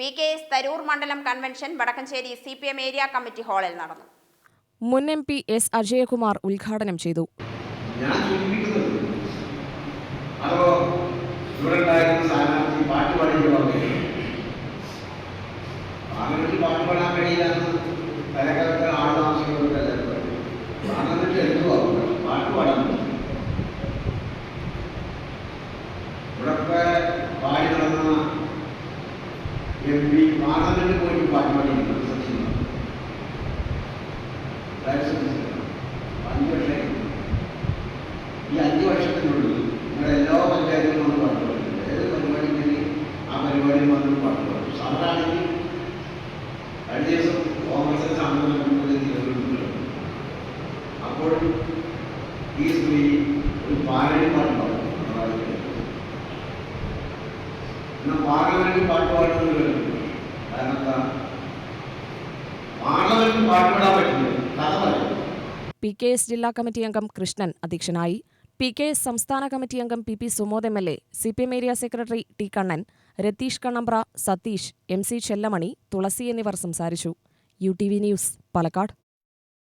P K S Tarur മണ്ഡലം convention Vadakkencherry C P M area committee ഹാളിൽ നടന്നു. മുൻ എം പി എസ് അജയകുമാർ ഉദ്ഘാടനം ചെയ്തു. പാട്ട് പാടാൻ കഴിയില്ലെന്ന് എം പി പാർലമെന്റിൽ പോയിട്ട് പരിപാടി അഞ്ച് ഈ അഞ്ച് വർഷത്തിനുള്ളിൽ നിങ്ങളുടെ എല്ലാ പഞ്ചായത്തിലും വന്ന് പാട്ട് പാടുന്നുണ്ട് ഏത് പരിപാടി ആ പരിപാടിയിൽ വന്ന് പാട്ട് പാടും സാധാരണ കഴിഞ്ഞ ദിവസം കോൺഗ്രസിന്റെ സാമ്പത്തിക തിരുവനന്തപുരത്ത് അപ്പോൾ ഈ സ്ത്രീ ഒരു പാരടി പാട്ട് പാടും എന്നാൽ പാർലമെന്റിൽ പാട്ട് പാടുന്നത് കാരണം എന്താ പാർലമെന്റിൽ പാട്ട് പാടാൻ പറ്റില്ല. പി കെ എസ് ജില്ലാ കമ്മിറ്റി അംഗം കൃഷ്ണൻ അധ്യക്ഷനായി. പി കെ എസ് സംസ്ഥാന കമ്മിറ്റി അംഗം P P Sumod M L A C P M area secretary T Kannan Ratheesh Kannambra Satheesh M C Chellamani Thulasi എന്നിവർ സംസാരിച്ചു. U T V news Palakkad.